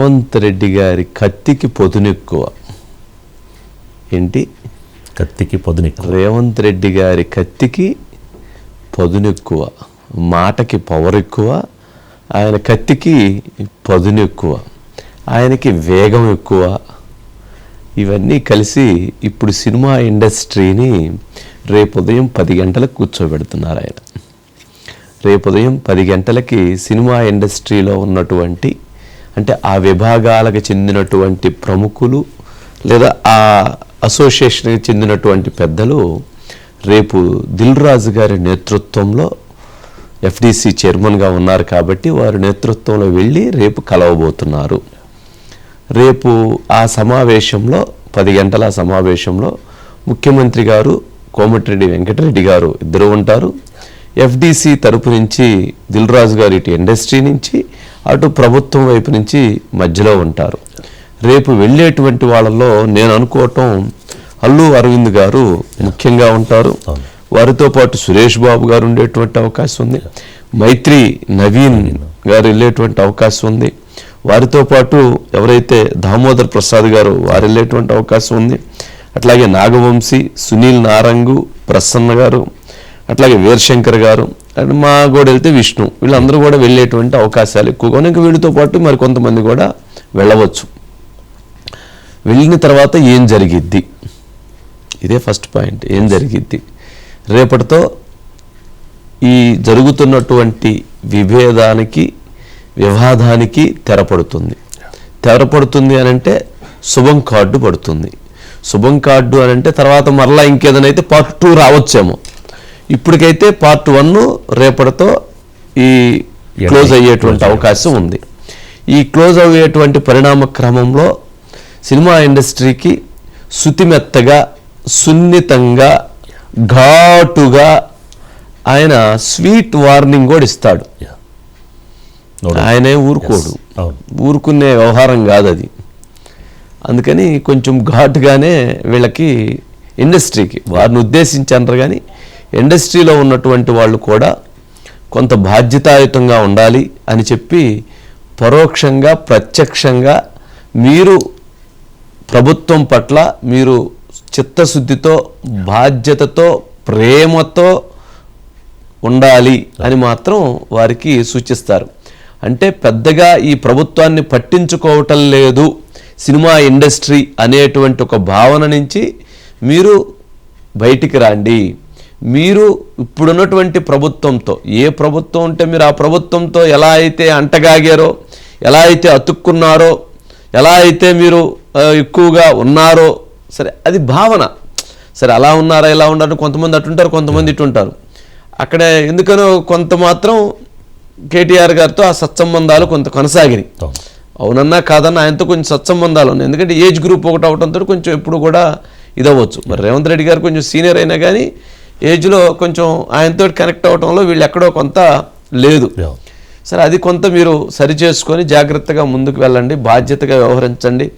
రేవంత్ రెడ్డి గారి కత్తికి పొదునెక్కువ. ఏంటి? కత్తికి పొదునెక్కువ. రేవంత్ రెడ్డి గారి కత్తికి పదునెక్కువ. మాటకి పవర్ ఎక్కువ ఆయన కత్తికి పదును ఎక్కువ ఆయనకి వేగం ఎక్కువ. ఇవన్నీ కలిసి ఇప్పుడు సినిమా ఇండస్ట్రీని రేపు ఉదయం పది గంటలకు కూర్చోబెడుతున్నారు ఆయన. రేపు ఉదయం పది గంటలకి సినిమా ఇండస్ట్రీలో ఉన్నటువంటి అంటే ఆ విభాగాలకు చెందినటువంటి ప్రముఖులు లేదా ఆ అసోసియేషన్కి చెందినటువంటి పెద్దలు రేపు దిల్ రాజు గారి నేతృత్వంలో ఎఫ్డిసి చైర్మన్గా ఉన్నారు కాబట్టి వారి నేతృత్వంలో వెళ్ళి రేపు కలవబోతున్నారు. రేపు ఆ సమావేశంలో పది గంటల సమావేశంలో ముఖ్యమంత్రి గారు కోమటిరెడ్డి వెంకటరెడ్డి గారు ఇద్దరు ఉంటారు. ఎఫ్డిసి తరపు నుంచి దిల్రాజు గారు ఇటు ఇండస్ట్రీ నుంచి అటు ప్రభుత్వం వైపు నుంచి మధ్యలో ఉంటారు. రేపు వెళ్ళేటువంటి వాళ్ళలో నేను అనుకోవటం అల్లు అరవింద్ గారు ముఖ్యంగా ఉంటారు. వారితో పాటు సురేష్ బాబు గారు ఉండేటువంటి అవకాశం ఉంది. మైత్రి నవీన్. గారు వెళ్ళేటువంటి అవకాశం ఉంది. వారితో పాటు ఎవరైతే దామోదర్ ప్రసాద్ గారు వారు వెళ్ళేటువంటి అవకాశం ఉంది. అట్లాగే నాగవంశీ సునీల్ నారంగు ప్రసన్న గారు అట్లాగే వీరశంకర్ గారు అండ్ మా కూడా వెళ్తే విష్ణు. వీళ్ళందరూ కూడా వెళ్ళేటువంటి అవకాశాలు ఎక్కువగా ఉన్నాయి. ఇంకా వీళ్ళతో పాటు మరి కొంతమంది కూడా వెళ్ళవచ్చు. వెళ్ళిన తర్వాత ఏం జరిగిద్ది? ఇదే ఫస్ట్ పాయింట్ ఏం జరిగిద్ది? రేపటితో ఈ జరుగుతున్నటువంటి విభేదానికి వివాదానికి తెరపడుతుంది. తెరపడుతుంది అని అంటే శుభం కార్డు పడుతుంది. శుభం కార్డు అని అంటే తర్వాత మరలా ఇంకేదైనా అయితే పార్ట్ టూ రావచ్చేమో. ఇప్పటికైతే పార్ట్ వన్ రేపటితో ఈ క్లోజ్ అయ్యేటువంటి అవకాశం ఉంది. ఈ క్లోజ్ అయ్యేటువంటి పరిణామ క్రమంలో సినిమా ఇండస్ట్రీకి శుతిమెత్తగా సున్నితంగా ఘాటుగా ఆయన స్వీట్ వార్నింగ్ కూడా ఇస్తాడు. ఆయనే ఊరుకోడు. ఊరుకునే వ్యవహారం కాదు అది. అందుకని కొంచెం ఘాటుగానే వీళ్ళకి ఇండస్ట్రీకి వారిని ఉద్దేశించి అంటారు కానీ ఇండస్ట్రీలో ఉన్నటువంటి వాళ్ళు కూడా కొంత బాధ్యతాయుతంగా ఉండాలి అని చెప్పి పరోక్షంగా ప్రత్యక్షంగా మీరు ప్రభుత్వం పట్ల మీరు చిత్తశుద్ధితో బాధ్యతతో ప్రేమతో ఉండాలి అని మాత్రం వారికి సూచిస్తారు. అంటే పెద్దగా ఈ ప్రభుత్వాన్ని పట్టించుకోవటం లేదు సినిమా ఇండస్ట్రీ అనేటువంటి ఒక భావన నుంచి మీరు బయటికి రండి. మీరు ఇప్పుడున్నటువంటి ప్రభుత్వంతో ఏ ప్రభుత్వం ఉంటే మీరు ఆ ప్రభుత్వంతో ఎలా అయితే అంటగాగారో ఎలా అయితే అతుక్కున్నారో ఎలా అయితే మీరు ఎక్కువగా ఉన్నారో సరే అది భావన. సరే అలా ఉన్నారా ఎలా ఉన్నారు కొంతమంది అటుంటారు కొంతమంది ఇటుంటారు అక్కడ ఎందుకనో కొంత మాత్రం కేటీఆర్ గారితో ఆ సత్సంబంధాలు కొంత కొనసాగినాయి. అవును. అవునన్నా కాదన్నా ఆయనతో కొంచెం సత్సంబంధాలు ఉన్నాయి. ఎందుకంటే ఏజ్ గ్రూప్ ఒకటి అవడంతో కొంచెం ఎప్పుడు కూడా ఇదవ్వచ్చు. మరి రేవంత్ రెడ్డి గారు కొంచెం సీనియర్ అయినా కానీ ఏజ్లో కొంచెం ఆయనతో కనెక్ట్ అవడంలో వీళ్ళు ఎక్కడో కొంత లేదు. సరే అది కొంత మీరు సరి చేసుకొని జాగ్రత్తగా ముందుకు వెళ్ళండి బాధ్యతగా వ్యవహరించండి.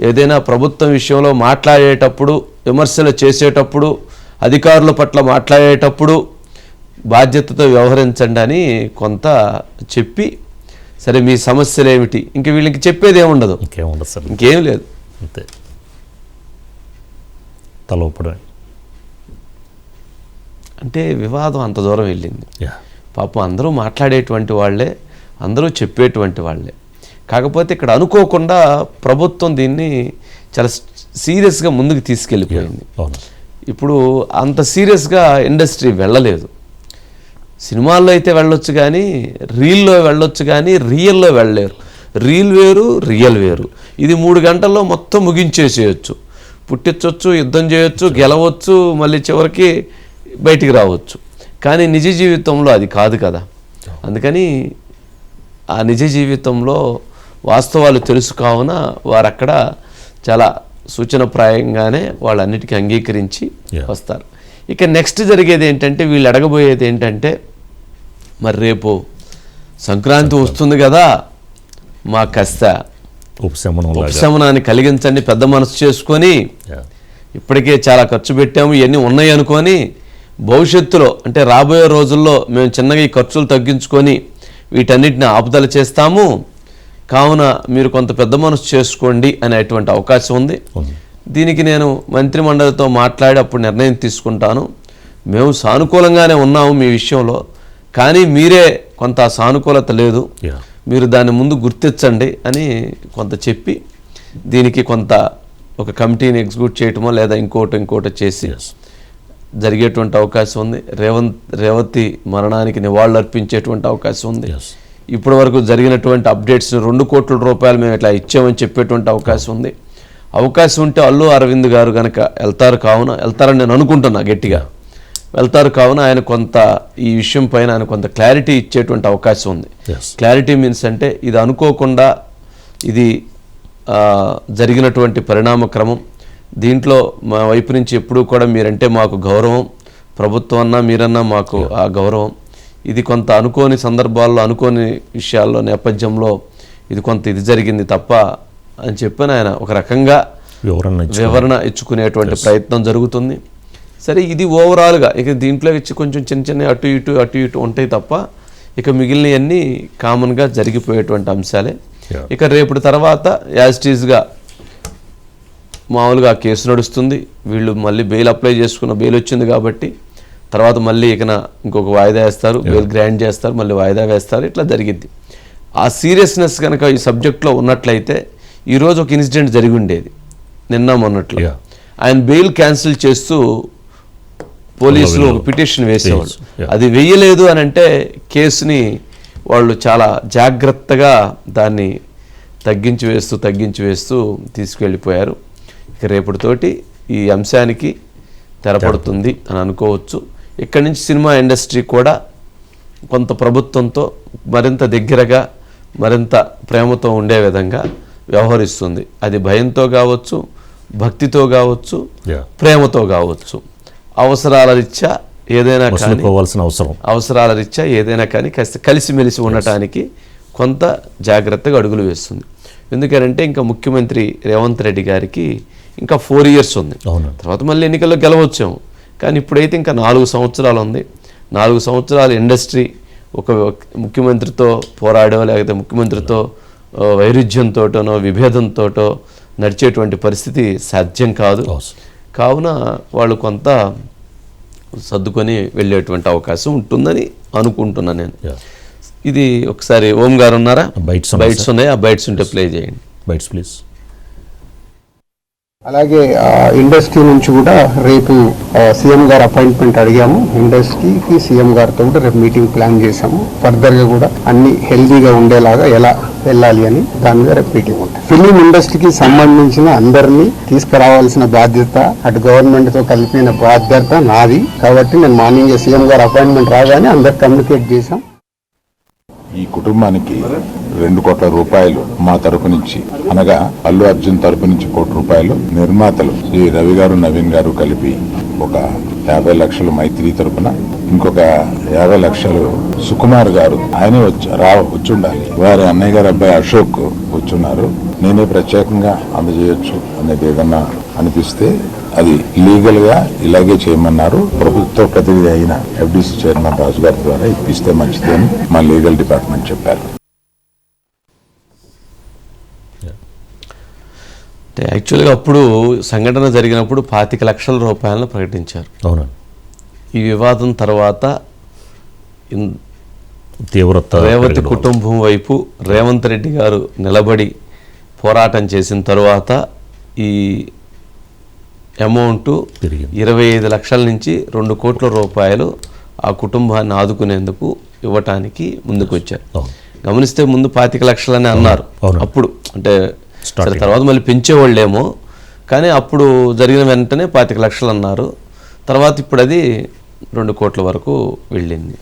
ఏదైనా ప్రభుత్వం విషయంలో మాట్లాడేటప్పుడు విమర్శలు చేసేటప్పుడు అధికారుల పట్ల మాట్లాడేటప్పుడు బాధ్యతతో వ్యవహరించండి అని కొంత చెప్పి సరే మీ సమస్యలు ఏమిటి? ఇంక వీళ్ళకి చెప్పేది ఏముండదు. ఇంకేం ఉండదు సార్. ఇంకేం లేదు. అంతే. తల ఊపడమే. అంటే వివాదం అంత దూరం వెళ్ళింది. పాపం అందరూ మాట్లాడేటువంటి వాళ్ళే అందరూ చెప్పేటువంటి వాళ్ళే. కాకపోతే ఇక్కడ అనుకోకుండా ప్రభుత్వం దీన్ని చాలా సీరియస్గా ముందుకు తీసుకెళ్ళిపోయింది. ఇప్పుడు అంత సీరియస్గా ఇండస్ట్రీ వెళ్ళలేదు. సినిమాల్లో అయితే వెళ్ళొచ్చు కానీ రీల్లో వెళ్ళొచ్చు కానీ రియల్లో వెళ్ళలేరు. రీల్ వేరు రియల్ వేరు. ఇది మూడు గంటల్లో మొత్తం ముగించేసేయచ్చు. పుట్టించవచ్చు యుద్ధం చేయొచ్చు గెలవచ్చు మళ్ళీ చివరికి బయటికి రావచ్చు. కానీ నిజ జీవితంలో అది కాదు కదా. అందుకని ఆ నిజ జీవితంలో వాస్తవాలు తెలుసు కావున వారు అక్కడ చాలా సూచనప్రాయంగానే వాళ్ళన్నిటికీ అంగీకరించి. వస్తారు. ఇక నెక్స్ట్ జరిగేది ఏంటంటే వీళ్ళు అడగబోయేది ఏంటంటే మరి రేపు సంక్రాంతి వస్తుంది కదా మా కాస్త ఉపశమనం ఉపశమనాన్ని కలిగించండి పెద్ద మనసు చేసుకొని ఇప్పటికే చాలా ఖర్చు పెట్టాము ఇవన్నీ ఉన్నాయి అనుకొని భవిష్యత్తులో అంటే రాబోయే రోజుల్లో మేము చిన్నగా ఈ ఖర్చులు తగ్గించుకొని వీటన్నిటిని ఆపుదల చేస్తాము. కావున మీరు కొంత పెద్ద మనసు చేసుకోండి అనేటువంటి అవకాశం ఉంది. దీనికి నేను మంత్రిమండలితో మాట్లాడి అప్పుడు నిర్ణయం తీసుకుంటాను. మేము సానుకూలంగానే ఉన్నాము మీ విషయంలో కానీ మీరే కొంత సానుకూలత లేదు. మీరు దాన్ని ముందు గుర్తించండి అని కొంత చెప్పి దీనికి కొంత ఒక కమిటీని ఎగ్జిక్యూట్ చేయటమో లేదా ఇంకోటి ఇంకోటి చేసి జరిగేటువంటి అవకాశం ఉంది. రేవంత్ రేవతి మరణానికి నివాళులు అర్పించేటువంటి అవకాశం ఉంది. ఇప్పటి వరకు జరిగినటువంటి అప్డేట్స్ రెండు కోట్ల రూపాయలు మేము ఇట్లా ఇచ్చామని చెప్పేటువంటి అవకాశం ఉంది. అవకాశం ఉంటే అల్లు అరవింద్ గారు కనుక వెళ్తారు కావున వెళ్తారని నేను అనుకుంటున్నా గట్టిగా. వెళ్తారు కావున ఆయన కొంత ఈ విషయం పైన ఆయన కొంత క్లారిటీ ఇచ్చేటువంటి అవకాశం ఉంది. క్లారిటీ మీన్స్ అంటే ఇది అనుకోకుండా ఇది జరిగినటువంటి పరిణామ క్రమం దీంట్లో మా వైపు నుంచి ఎప్పుడూ కూడా మీరంటే మాకు గౌరవం ప్రభుత్వం అన్నా మీరన్నా మాకు ఆ గౌరవం. ఇది కొంత అనుకోని సందర్భాల్లో అనుకోని విషయాల్లో నేపథ్యంలో ఇది కొంత ఇది జరిగింది తప్ప అని చెప్పని ఆయన ఒక రకంగా వివరణ వివరణ ఇచ్చుకునేటువంటి ప్రయత్నం జరుగుతుంది. సరే ఇది ఓవరాల్గా ఇక దీంట్లో ఇచ్చి కొంచెం చిన్న చిన్న అటు ఇటు అటు ఇటు ఉంటాయి తప్ప ఇక మిగిలినవన్నీ కామన్గా జరిగిపోయేటువంటి అంశాలే. ఇక రేపటి తర్వాత యాజిటీస్గా మామూలుగా ఆ కేసు నడుస్తుంది. వీళ్ళు మళ్ళీ బెయిల్ అప్లై చేసుకున్న బెయిల్ వచ్చింది కాబట్టి తర్వాత మళ్ళీ ఇకన ఇంకొక వాయిదా వేస్తారు. బెయిల్ గ్రాంట్ చేస్తారు. మళ్ళీ వాయిదా వేస్తారు. ఇట్లా జరిగిద్ది ఆ సీరియస్నెస్ కనుక ఈ సబ్జెక్ట్లో ఉన్నట్లయితే ఈరోజు ఒక ఇన్సిడెంట్ జరిగి ఉండేది. నిన్న మొన్నట్లో. ఆయన బెయిల్ క్యాన్సిల్ చేస్తూ పోలీసులు ఒక పిటిషన్ వేసేవాళ్ళు. అది వెయ్యలేదు అని అంటే కేసుని వాళ్ళు చాలా జాగ్రత్తగా దాన్ని తగ్గించి వేస్తూ తగ్గించి వేస్తూ తీసుకెళ్ళిపోయారు. ఇక రేపటితోటి ఈ అంశానికి తెరపడుతుంది అని అనుకోవచ్చు. ఇక్కడి నుంచి సినిమా ఇండస్ట్రీ కూడా కొంత ప్రభుత్వంతో మరింత దగ్గరగా మరింత ప్రేమతో ఉండే విధంగా వ్యవహరిస్తుంది. అది భయంతో కావచ్చు భక్తితో కావచ్చు ప్రేమతో కావచ్చు. అవసరాల రీత్యా ఏదైనా కానీ అవసరం. అవసరాల రీత్యా ఏదైనా కానీ కాస్త కలిసిమెలిసి ఉండటానికి కొంత జాగ్రత్తగా అడుగులు వేస్తుంది. ఎందుకనంటే ఇంకా ముఖ్యమంత్రి రేవంత్ రెడ్డి గారికి ఇంకా ఫోర్ ఇయర్స్ ఉంది. తర్వాత మళ్ళీ ఎన్నికల్లో గెలవచ్చాము. కానీ ఇప్పుడైతే ఇంకా నాలుగు సంవత్సరాలు ఉంది. నాలుగు సంవత్సరాలు ఇండస్ట్రీ ఒక ముఖ్యమంత్రితో పోరాడో లేకపోతే ముఖ్యమంత్రితో వైరుధ్యంతోటనో విభేదంతోటో నడిచేటువంటి పరిస్థితి సాధ్యం కాదు. కావున వాళ్ళు కొంత సర్దుకొని వెళ్ళేటువంటి అవకాశం ఉంటుందని అనుకుంటున్నా నేను. ఇది ఒకసారి ఓం గారు ఉన్నారా? బైట్స్ బైట్స్ ఉన్నాయి. ఆ బైట్స్ ఉంటే ప్లే చేయండి. Bytes please. అలాగే ఇండస్ట్రీ నుంచి కూడా రేపు సీఎం గారు అపాయింట్మెంట్ అడిగాము. ఇండస్ట్రీకి సీఎం గారితో కూడా రేపు మీటింగ్ ప్లాన్ చేశాము. ఫర్దర్గా కూడా అన్ని హెల్దీగా ఉండేలాగా ఎలా వెళ్ళాలి అని దాని మీద రేపు మీటింగ్ ఉంటుంది ఫిలిం ఇండస్ట్రీకి సంబంధించిన అందరినీ తీసుకురావాల్సిన బాధ్యత అటు గవర్నమెంట్తో కలిపిన బాధ్యత నాది. కాబట్టి నేను మార్నింగ్ సీఎం గారు అపాయింట్మెంట్ రాగానే అందరు కమ్యూనికేట్ చేశాం. ఈ కుటుంబానికి రెండు కోట్ల రూపాయలు మా తరపు నుంచి. అనగా అల్లు అర్జున్ తరపు నుంచి కోటి రూపాయలు నిర్మాతలు శ్రీ రవి గారు నవీన్ గారు కలిపి ఒక యాభై లక్షలు మైత్రి తరపున ఇంకొక యాభై లక్షలు సుకుమార్ గారు. ఆయనే రా వచ్చుండాలి వారి అన్నయ్య గారు అబ్బాయి అశోక్ వచ్చున్నారు నేనే ప్రత్యేకంగా అందజేయొచ్చు అనేది ఏదన్నా అనిపిస్తే అది లీగల్గా ఇలాగే చేయమన్నారు. ప్రభుత్వ ప్రతినిధి అయిన ఎఫ్డిసి చైర్మన్ రాజు గారి ద్వారా ఇప్పిస్తే మంచిదని మా లీగల్ డిపార్ట్మెంట్ చెప్పారు. అంటే యాక్చువల్గా అప్పుడు సంఘటన జరిగినప్పుడు పాతిక లక్షల రూపాయలను ప్రకటించారు అవునండి ఈ వివాదం తర్వాత తీవ్రత రేవతి. కుటుంబం వైపు రేవంత్ రెడ్డి గారు నిలబడి పోరాటం చేసిన తరువాత ఈ అమౌంట్. ఇరవై ఐదు లక్షల నుంచి రెండు కోట్ల రూపాయలు ఆ కుటుంబాన్ని ఆదుకునేందుకు ఇవ్వటానికి ముందుకు వచ్చారు అవును. గమనిస్తే ముందు పాతిక లక్షలని అన్నారు అవును. అప్పుడు అంటే సరే తర్వాత మళ్ళీ పెంచేవాళ్ళేమో కానీ అప్పుడు జరిగిన వెంటనే పాతిక లక్షలు అన్నారు. తర్వాత ఇప్పుడు అది రెండు కోట్ల వరకు వెళ్ళింది.